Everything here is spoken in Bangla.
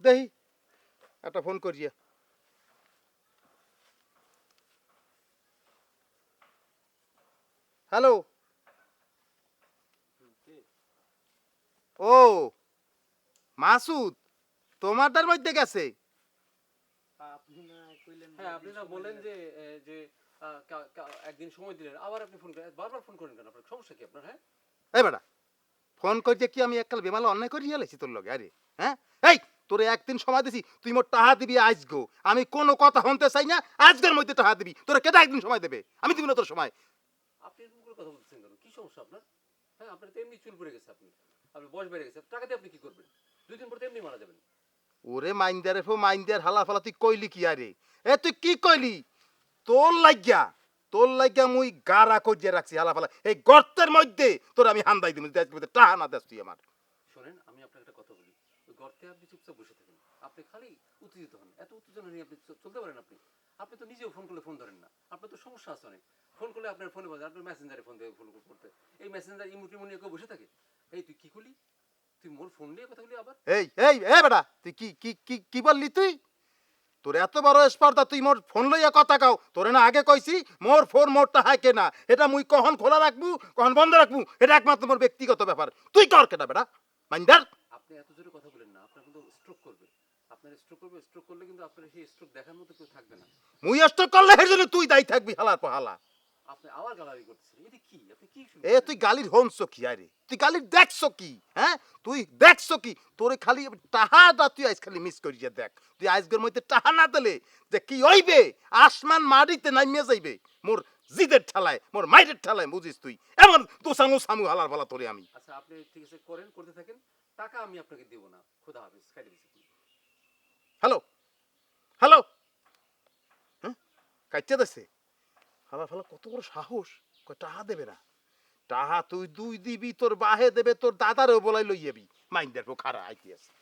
দেখি একটা ফোন করিয়া। হ্যালো। ও মাসুদ তোমারটার মধ্যে গেছে। হ্যাঁ বলেন যে যে একদিন সময় দিলেন আবার আপনি ফোন করেন বারবার ফোন করেন কেন? আপনার সমস্যা কি আপনার হ্যাঁ? এই বেটা ফোন করছে কি আমি এককাল বেমালা অন্যায় করি হেলেছি তোর লগে? আরে হ্যাঁ? এই! তোরে একদিন সময় দিছি তুই মোর টাহা দিবি আজগো আমি কোনো কথা শুনতে চাই না আজকের মধ্যে টাহা দিবি। তোরে কেটে একদিন সময় দেবে? আমি দিব না তোর সময়। আপনি এরকম করে কথা বলতেছেন কেন? কি সমস্যা আপনার? হ্যাঁ আপনার তো এমনি চুল পড়ে গেছে আপনি আপনার বয়স বেড়ে গেছে। টাকা দিয়ে আপনি কি করবেন? দুই দিন পর তো এমনি মারা যাবেন। ওরে মাইন্দারে ফো মাইন্দার হালা ফালা তুই কইলি কি আরে? এ তুই কি কইলি? তোর লাগিয়া তোর লাগিয়া মুই গারা রাখছি হালা ফালা। এই গর্তের মধ্যে তোর আমি হান্দাই মধ্যে টাহা না দেস তুই আমার। শোনেন আমি আপনাকে একটা কথা বলি। গর্তে আপনি চুপচাপ বসে থাকেন। আপনি খালি উত্তেজিত হন। এত উত্তেজনা নিয়ে আপনি চলতে পারেন আপনি। আপনি তো নিজেও ফোন করলে ফোন ধরেন না। আপনার তো সমস্যা আছে অনেক। ফোন করলে আপনার ফোনে আপনার মেসেঞ্জারে ফোন দেবে ফোন করতে। এই মেসেঞ্জার কেউ বসে থাকে? এই তুই কি করলি? তুই মোর ফোন নিয়ে কথা বলি আবার? এই এই এ বেটা, তুই কি কি কি কি বললি তুই? তোর এত বড় স্পর্ধা, তুই মোর ফোন লইয়া কথা কাও। তোরে না আগে কইছি, মোর ফোন মোরটা হাই কেনা এটা মুই কখন খোলা রাখব, কখন বন্ধ রাখব? এটা একমাত্র মোর ব্যক্তিগত ব্যাপার। তুই কর কেটা বেটা। মাইন্দার আপনি এত জোরে কথা বলেন না আপনার কিন্তু স্ট্রোক করবে। আপনার স্ট্রোক করবে স্ট্রোক করলে কিন্তু আপনার সেই স্ট্রোক দেখার মতো কেউ থাকবে না। মুই অষ্ট করলে এর জন্য তুই দায়ী থাকবি হালার পাহালা আপনি আবার গালাগালি করতেছেন এটা কি? আপনি কি? এ তুই গালির হনছ কি আরে? তুই গালির দেখছ কি? হ্যাঁ? তুই দেখছ কি? তোরে খালি টাহা দা তুই আজ খালি মিস করিয়ে দেখ। তুই আজকের মধ্যে টাহা না দিলে যে কি হইবে? আসমান মাটিতে নামিয়ে যাইবে। মোর জিদের ঠালায় মোর মাইরের ঠালায় বুঝিস তুই। এমন তোসামু সামু সামু হালার ফালা তোরে আমি। আচ্ছা আপনি ঠিক আছে করেন করতে থাকেন। টাকা আমি আপনাকে দেব না। খোদা খাইতে দিছি হ্যালো? হ্যালো? হ্যাঁ কাইতে দেছে? হালা ফালা, কত বড় সাহস। কয়, টাহা দেবে না। টাহা তুই দুই দিবি, তোর বাহে দেবে, তোর দাদারও বলাই লইয়াবি। মাইন্দার খারা আইতে আছে।